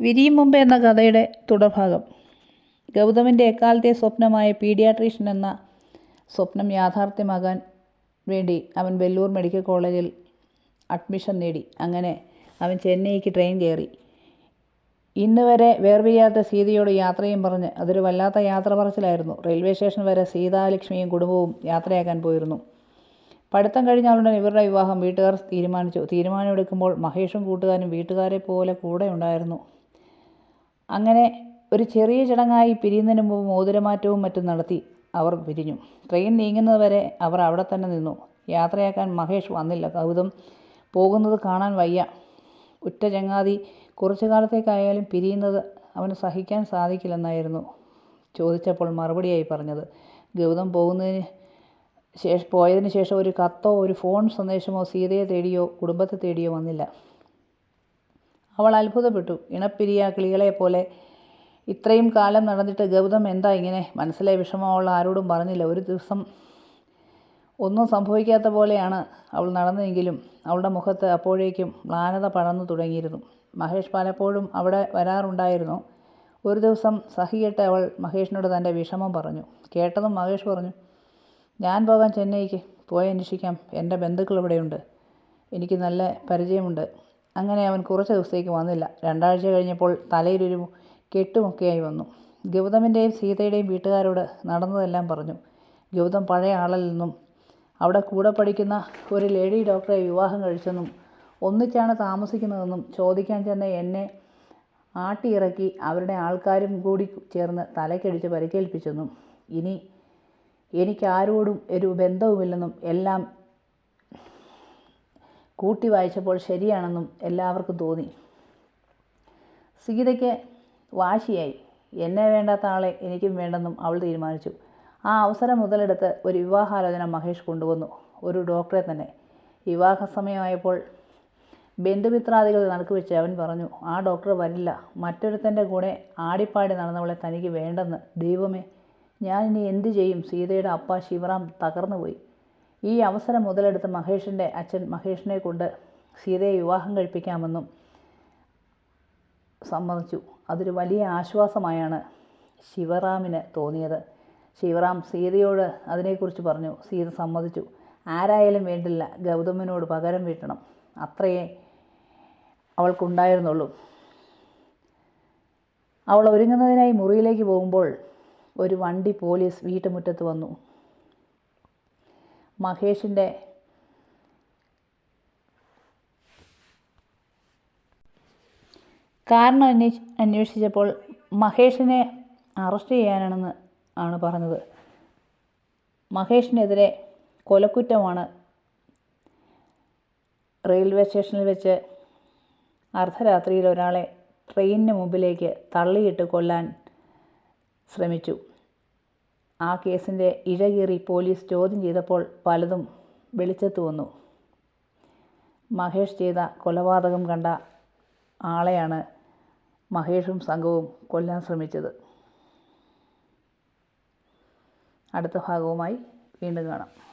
വിരിയും മുമ്പ് എന്ന കഥയുടെ തുടർഭാഗം. ഗൗതമിന്റെ എക്കാലത്തെ സ്വപ്നമായ പീഡിയാട്രീഷ്യൻ എന്ന സ്വപ്നം യാഥാർത്ഥ്യമാകാൻ വേണ്ടി അവൻ വെല്ലൂർ മെഡിക്കൽ കോളേജിൽ അഡ്മിഷൻ നേടി. അങ്ങനെ അവൻ ചെന്നൈക്ക് ട്രെയിൻ കയറി. ഇന്ന് വരെ വേർപിരിയാത്ത സീതയോട് യാത്രയും പറഞ്ഞ് അതൊരു വല്ലാത്ത യാത്ര പറച്ചിലായിരുന്നു റെയിൽവേ സ്റ്റേഷൻ വരെ സീതാലക്ഷ്മിയും കുടുംബവും യാത്രയാക്കാൻ പോയിരുന്നു. പഠിത്തം കഴിഞ്ഞ ഉടൻ ഇവരുടെ വിവാഹം വീട്ടുകാർ തീരുമാനിച്ചു. തീരുമാനമെടുക്കുമ്പോൾ മഹേഷും കൂട്ടുകാരും വീട്ടുകാരെ പോലെ കൂടെ ഉണ്ടായിരുന്നു. അങ്ങനെ ഒരു ചെറിയ ചടങ്ങായി പിരിയുന്നതിന് മുമ്പ് മോതിരമാറ്റവും മറ്റും നടത്തി അവർ പിരിഞ്ഞു. ട്രെയിൻ നീങ്ങുന്നതുവരെ അവർ അവിടെ തന്നെ നിന്നു. യാത്രയാക്കാൻ മഹേഷ് വന്നില്ല. കൗതം പോകുന്നത് കാണാൻ വയ്യ. ഉറ്റ ചങ്ങാതി കുറച്ചു കാലത്തേക്കായാലും പിരിയുന്നത് അവന് സഹിക്കാൻ സാധിക്കില്ലെന്നായിരുന്നു ചോദിച്ചപ്പോൾ മറുപടിയായി പറഞ്ഞത്. ഗൗതം പോകുന്നതിന് ശേഷം പോയതിന് ശേഷം ഒരു കത്തോ ഒരു ഫോൺ സന്ദേശമോ സീതയെ തേടിയോ കുടുംബത്തെ തേടിയോ വന്നില്ല. അവൾ അത്ഭുതപ്പെട്ടു. ഇണപ്പിരിയ കിളികളെ പോലെ ഇത്രയും കാലം നടന്നിട്ട് ഗൗതം എന്താ ഇങ്ങനെ? മനസ്സിലെ വിഷമം അവൾ ആരോടും പറഞ്ഞില്ല. ഒരു ദിവസം ഒന്നും സംഭവിക്കാത്ത പോലെയാണ് അവൾ നടന്നതെങ്കിലും അവളുടെ മുഖത്ത് അപ്പോഴേക്കും മ്ലാനത പടർന്നു തുടങ്ങിയിരുന്നു. മഹേഷ് പലപ്പോഴും അവിടെ വരാറുണ്ടായിരുന്നു. ഒരു ദിവസം സഹിയിട്ട് അവൾ മഹേഷിനോട് തന്റെ വിഷമം പറഞ്ഞു. കേട്ടതും മഹേഷ് പറഞ്ഞു ഞാൻ പോകാൻ ചെന്നൈക്ക്. പോയി അന്വേഷിക്കാം. എന്റെ ബന്ധുക്കൾ ഇവിടെയുണ്ട്. എനിക്ക് നല്ല പരിചയമുണ്ട്. അങ്ങനെ അവൻ കുറച്ച് ദിവസത്തേക്ക് വന്നില്ല. രണ്ടാഴ്ച കഴിഞ്ഞപ്പോൾ തലയിലൊരു കെട്ടുമൊക്കെയായി വന്നു. ഗൗതമിന്റെയും സീതയുടെയും വീട്ടുകാരോട് നടന്നതെല്ലാം പറഞ്ഞു. ഗൗതം പഴയ ആളല്ലെന്നും അവിടെ കൂടെ പഠിക്കുന്ന ഒരു ലേഡി ഡോക്ടറെ വിവാഹം കഴിച്ചെന്നും ഒന്നിച്ചാണ് താമസിക്കുന്നതെന്നും ചോദിക്കാൻ ചെന്ന എന്നെ ആട്ടിയിറക്കി അവരുടെ ആൾക്കാരും കൂടി ചേർന്ന് തലക്കടിച്ച് പരിക്കേൽപ്പിച്ചെന്നും ഇനി എനിക്കാരോടും ഒരു ബന്ധവുമില്ലെന്നും എല്ലാം കൂട്ടി വായിച്ചപ്പോൾ ശരിയാണെന്നും എല്ലാവർക്കും തോന്നി. സീതയ്ക്ക് വാശിയായി. എന്നെ വേണ്ടാത്ത ആളെ എനിക്കും വേണ്ടെന്നും അവൾ തീരുമാനിച്ചു. ആ അവസരം മുതലെടുത്ത് ഒരു വിവാഹാലോചന മഹേഷ് കൊണ്ടുവന്നു. ഒരു ഡോക്ടറെ തന്നെ. വിവാഹ സമയമായപ്പോൾ ബന്ധുമിത്രാദികൾ നടുക്ക് വെച്ച് അവൻ പറഞ്ഞു ആ ഡോക്ടർ വരില്ല. മറ്റൊരുത്തന്റെ കൂടെ ആടിപ്പാടി നടന്നവളെ തനിക്ക് വേണ്ടെന്ന്. ദൈവമേ ഞാൻ ഇനി എന്തു ചെയ്യും? സീതയുടെ അപ്പ ശിവറാം തകർന്നുപോയി. ഈ അവസരം മുതലെടുത്ത് മഹേഷിന്റെ അച്ഛൻ മഹേഷിനെ കൊണ്ട് സീതയെ വിവാഹം കഴിപ്പിക്കാമെന്നും സമ്മതിച്ചു. അതൊരു വലിയ ആശ്വാസമായാണ് ശിവറാമിന് തോന്നിയത്. ശിവറാം സീതയോട് അതിനെക്കുറിച്ച് പറഞ്ഞു. സീത സമ്മതിച്ചു. ആരായാലും വേണ്ടില്ല ഗൗതമനോട് പകരം വീട്ടണം. അത്രയേ അവൾക്കുണ്ടായിരുന്നുള്ളൂ. അവൾ ഒരുങ്ങുന്നതിനായി മുറിയിലേക്ക് പോകുമ്പോൾ ഒരു വണ്ടി പോലീസ് വീട്ടുമുറ്റത്ത് വന്നു. മഹേഷിന്റെ കാരണം അന്വേഷി അന്വേഷിച്ചപ്പോൾ മഹേഷിനെ അറസ്റ്റ് ചെയ്യാനാണെന്ന് ആണ് പറഞ്ഞത്. മഹേഷിനെതിരെ കൊലക്കുറ്റമാണ് റെയിൽവേ സ്റ്റേഷനിൽ വെച്ച് അർദ്ധരാത്രിയിൽ ഒരാളെ ട്രെയിനിന് മുമ്പിലേക്ക് തള്ളിയിട്ട് കൊല്ലാൻ ശ്രമിച്ചു. ആ കേസിന്റെ ഇഴകീറി പോലീസ് ചോദ്യം ചെയ്തപ്പോൾ പലതും വെളിച്ചത്ത് വന്നു. മഹേഷ് ചെയ്ത കൊലപാതകം കണ്ട ആളെയാണ് മഹേഷും സംഘവും കൊല്ലാൻ ശ്രമിച്ചത്. അടുത്ത ഭാഗവുമായി വീണ്ടും കാണാം.